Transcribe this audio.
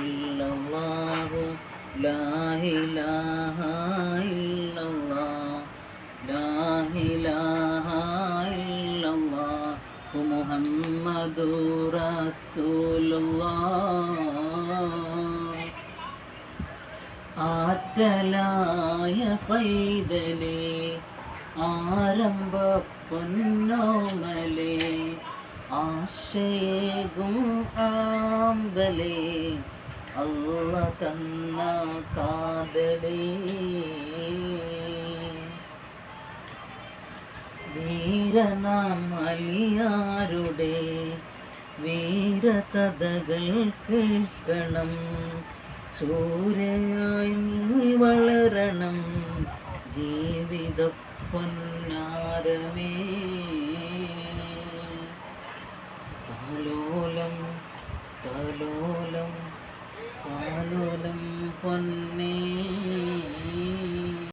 ഇല്ലല്ലാഹു ലാ ഇലാഹ ഇല്ലല്ലാഹ് ലാ ഇലാഹ ഇല്ലല്ലാഹു മുഹമ്മദു റസൂലുള്ളാഹ് ആറ്റലായ പൈതലേ ആരംഭ പൊന്നോമലേ ആശയേകും ആമ്പലേ അല്ല തന്ന കാതലേ. വീരനാം അലിയാരുടെ വീരകഥകൾ കേൾക്കണം. സൂര്യയായി നീ വളരണം. ജീവിത പൊന്നാരമേ. താലോലം താലോലം കാലോലം പൊന്നേ.